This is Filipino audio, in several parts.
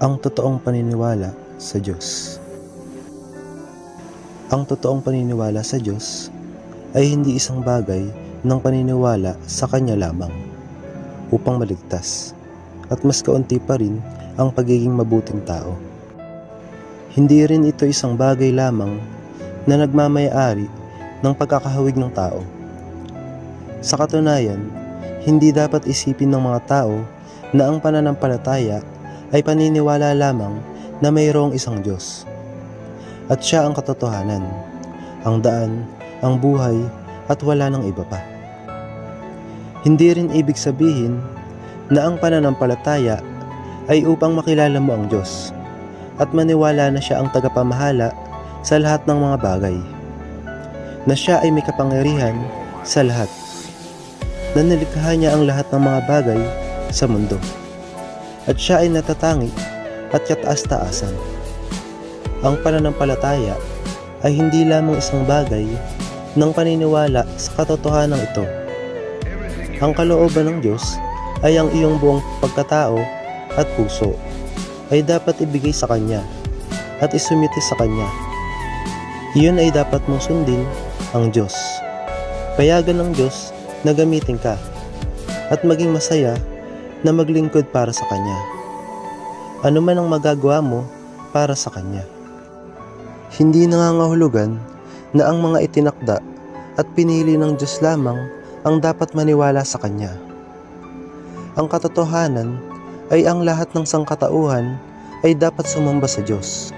Ang totoong paniniwala sa Diyos Ang totoong paniniwala sa Diyos ay hindi isang bagay ng paniniwala sa Kanya lamang upang maligtas at mas kaunti pa rin ang pagiging mabuting tao. Hindi rin ito isang bagay lamang na nagmamayari ng pagkakahawig ng tao. Sa katunayan, hindi dapat isipin ng mga tao na ang pananampalataya ay paniniwala lamang na mayroong isang Diyos. At siya ang katotohanan, ang daan, ang buhay, at wala ng iba pa. Hindi rin ibig sabihin na ang pananampalataya ay upang makilala mo ang Diyos at maniwala na siya ang tagapamahala sa lahat ng mga bagay. Na siya ay may kapangyarihan sa lahat. Na nilikha niya ang lahat ng mga bagay sa mundo. At siya ay natatangi at kataas-taasan. Ang pananampalataya ay hindi lamang isang bagay ng paniniwala sa katotohanan ito. Ang kalooban ng Diyos ay ang iyong buong pagkatao at puso ay dapat ibigay sa Kanya at isumite sa Kanya. Iyon ay dapat mong sundin ang Diyos. Payagan ng Diyos na gamitin ka at maging masaya na maglingkod para sa Kanya. Ano man ang magagawa mo para sa Kanya. Hindi nangangahulugan na ang mga itinakda at pinili ng Diyos lamang ang dapat maniwala sa Kanya. Ang katotohanan ay ang lahat ng sangkatauhan ay dapat sumamba sa Diyos.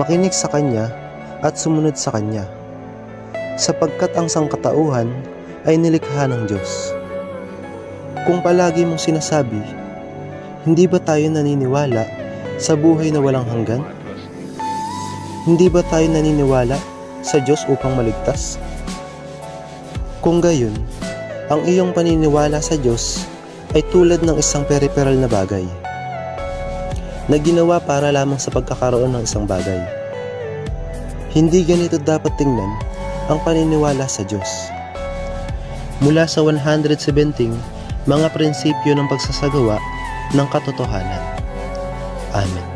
Makinig sa Kanya at sumunod sa Kanya. Sapagkat ang sangkatauhan ay nilikha ng Diyos. Kung palagi mong sinasabi, hindi ba tayo naniniwala sa buhay na walang hanggan? Hindi ba tayo naniniwala sa Diyos upang maligtas? Kung gayon, ang iyong paniniwala sa Diyos ay tulad ng isang peripheral na bagay na ginawa para lamang sa pagkakaroon ng isang bagay. Hindi ganito dapat tingnan ang paniniwala sa Diyos. Mula sa 117 mga prinsipyo ng pagsasagawa ng katotohanan. Amen.